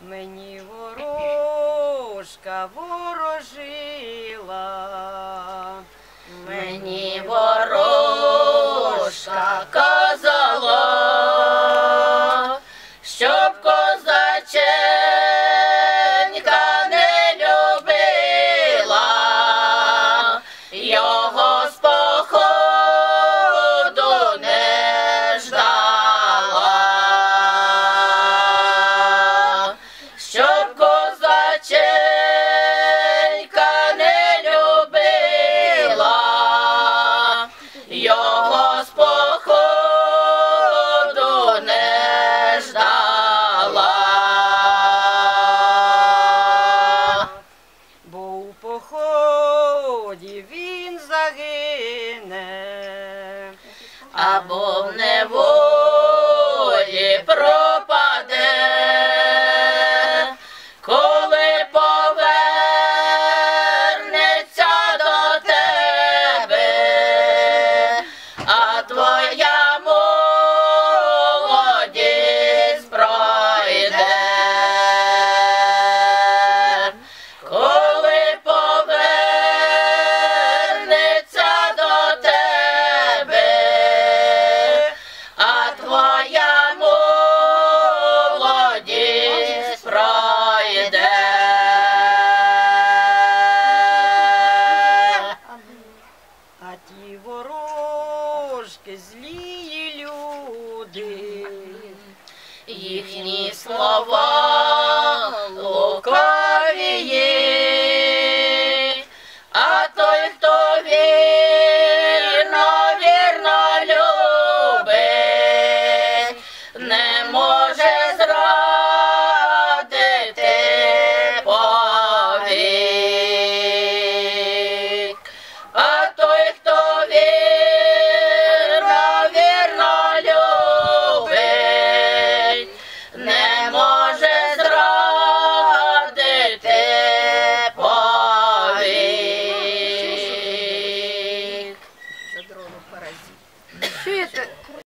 Мені ворожка ворожила. Мені ворожка казала, щоб козаченька не любила, його поході він загине. або в неволі злії люди. Їхні слова